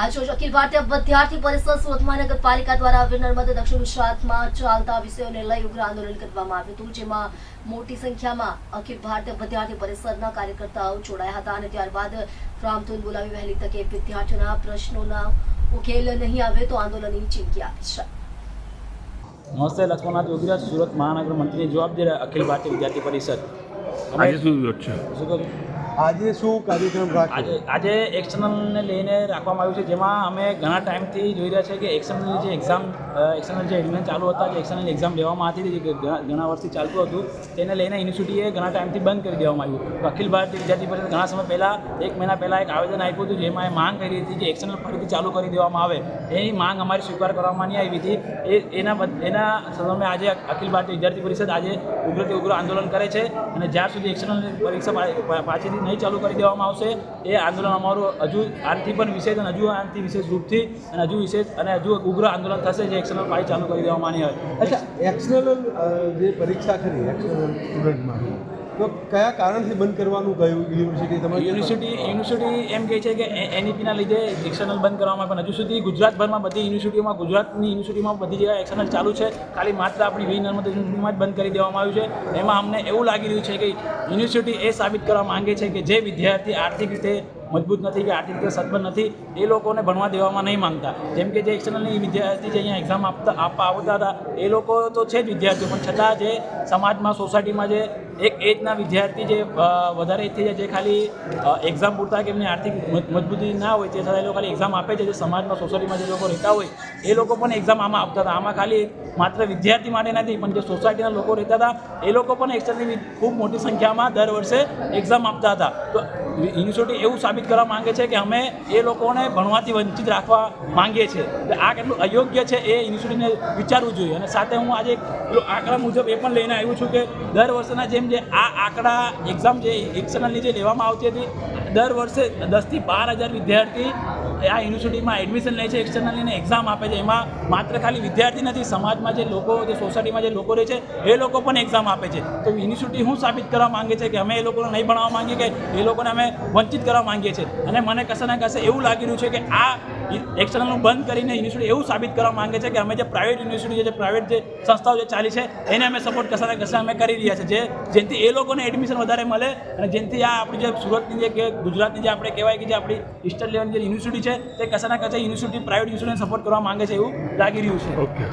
આજરોજ અખિલ ભારતીય વિદ્યાર્થી પરિષદ સુરત મહાનગરપાલિકા દ્વારા નર્મદા દક્ષિણ ગુજરાતમાં ચાલતા વિષયોને લઈ ઉગ્ર આંદોલન કરવામાં આવ્યું હતું જેમાં મોટી સંખ્યામાં અખિલ ભારતીય વિદ્યાર્થી પરિષદના કાર્યકર્તાઓ જોડાયા હતા અને ત્યારબાદ રામધૂન બોલાવી વહેલી તકે વિદ્યાર્થીઓના પ્રશ્નોના ઉકેલ નહીં આવે તો આંદોલનની ચીમકી આપી છે. નમસ્તે લક્ષ્મણનાથ યોગીરાજ સુરત મહાનગર મંત્રીની જવાબદારી અખિલ ભારતીય વિદ્યાર્થી પરિષદ. આજે શું વિરોધ છે? શું કહ્યું? આજે શું કાર્યક્રમ રાખ્યો આજે એક્સટર્નલને લઈને રાખવામાં આવ્યું છે, જેમાં અમે ઘણા ટાઈમથી જોઈ રહ્યા છે કે એક્સટર્નલ જે એક્ઝામ એક્સટર્નલ જે એડમિશન ચાલુ હતા, જે એક્સટર્નલ એક્ઝામ લેવામાં હતી, જે ઘણા વર્ષથી ચાલતું હતું, તેને લઈને યુનિવર્સિટીએ ઘણા ટાઈમથી બંધ કરી દેવામાં આવ્યું. અખિલ ભારતીય વિદ્યાર્થી પરિષદ ઘણા સમય પહેલાં, એક મહિના પહેલાં એક આવેદન આપ્યું હતું, જેમાં એ માંગ કરી હતી કે એક્સટર્નલ ફરીથી ચાલુ કરી દેવામાં આવે. એની માંગ અમારી સ્વીકાર કરવામાં નહીં આવી હતી. એ, એના એના સંદર્ભે આજે અખિલ ભારતીય વિદ્યાર્થી પરિષદ આજે ઉગ્રથી ઉગ્ર આંદોલન કરે છે અને જ્યાં સુધી એક્સટર્નલ પરીક્ષા પા- નહીં ચાલુ કરી દેવામાં આવશે. એ આંદોલન અમારું હજુ આનથી પણ વિશેષ અને હજુ આનથી વિશેષ રૂપથી અને હજુ વિશેષ અને હજુ ઉગ્ર આંદોલન થશે જે એક્સટર્નલ પાછી ચાલુ કરી દેવામાં આવી હોય અચ્છા એક્સટર્નલ જે પરીક્ષા ખરી એક્સટર્નલ સ્ટુડન્ટમાં. તો કયા કારણથી બંધ કરવાનું કહ્યું? યુનિવર્સિટી તમારી યુનિવર્સિટી યુનિવર્સિટી એમ કહે છે કે એનઈપીના લીધે એક્સટર્નલ બંધ કરવામાં પણ હજુ સુધી ગુજરાતભરમાં બધી યુનિવર્સિટીઓમાં, ગુજરાતની યુનિવર્સિટીમાં બધી જગ્યાએ એક્સટર્નલ ચાલુ છે. ખાલી માત્ર આપણી વી નર્મદા યુનિવર્સિટીમાં જ બંધ કરી દેવામાં આવ્યું છે. એમાં અમને એવું લાગી રહ્યું છે કે યુનિવર્સિટી એ સાબિત કરવા માંગે છે કે જે વિદ્યાર્થી આર્થિક રીતે મજબૂત નથી કે આર્થિક રીતે સદ્ધર નથી, એ લોકોને ભણવા દેવામાં નહીં માંગતા. જેમ કે જે એક્સટર્નલની વિદ્યાર્થી જે અહીંયા એક્ઝામ આપતા આપવા આવતા હતા, એ લોકો તો છે જ વિદ્યાર્થીઓ. પણ છતાં જે સમાજમાં સોસાયટીમાં જે એક એજના વિદ્યાર્થી જે વધારે એજ થઈ જે- જે ખાલી એક્ઝામ પૂરતા કે એમની આર્થિક મજબૂતી ના હોય, તે છતાં એ લોકો ખાલી એક્ઝામ આપે છે, જે સમાજમાં સોસાયટીમાં જે લોકો રહેતા હોય, એ લોકો પણ એક્ઝામ આમાં આપતા હતા. આમાં ખાલી માત્ર વિદ્યાર્થી માટે નથી, પણ જે સોસાયટીના લોકો રહેતા હતા, એ લોકો પણ એક્સટર્નની ખૂબ મોટી સંખ્યામાં દર વર્ષે એક્ઝામ આપતા હતા. તો યુનિવર્સિટી એવું સાબિત કરવા માંગે છે કે અમે એ લોકોને ભણવાથી વંચિત રાખવા માંગીએ છીએ. આ કેટલું અયોગ્ય છે એ યુનિવર્સિટીને વિચારવું જોઈએ. અને સાથે હું આજે આંકડા મુજબ એ પણ લઈને આવ્યું છું કે દર વર્ષના જેમ જે આ આંકડા એક્ઝામ જે એક્સટર્નલની જે લેવામાં આવતી હતી દર વર્ષે દસથી બાર હજાર વિદ્યાર્થી આ યુનિવર્સિટીમાં એડમિશન લે છે એક્સટર્નલની એક્ઝામ આપે છે. એમાં માત્ર ખાલી વિદ્યાર્થી નથી, સમાજમાં જે લોકો, જે સોસાયટીમાં જે લોકો રહે છે, એ લોકો પણ એક્ઝામ આપે છે. તો યુનિવર્સિટી શું સાબિત કરવા માંગે છે કે અમે એ લોકોને નહીં ભણાવવા માંગીએ કે એ લોકોને અમે વંચિત કરવા માંગીએ છીએ? અને મને કશે ને કશે એવું લાગી રહ્યું છે કે આ એક્સટર્નલનું બંધ કરીને યુનિવર્સિટી એવું સાબિત કરવા માંગે છે કે અમે જે પ્રાઇવેટ યુનિવર્સિટી જે પ્રાઇવેટ જે સંસ્થાઓ જે ચાલી છે, એને અમે સપોર્ટ કશા ને કશે અમે કરી રહ્યા છીએ. જે જેથી એ લોકોને એડમિશન વધારે મળે અને જેથી આ આપણી જે સુરતની જે ગુજરાતની જે આપણે કહેવાય કે જે આપણી સ્ટેટ લેવલની જે યુનિવર્સિટી છે, તે કશા ને કશે યુનિવર્સિટી પ્રાઇવેટ યુનિવર્સિટીને સપોર્ટ કરવા માંગે છે એવું લાગી રહ્યું છે. ઓકે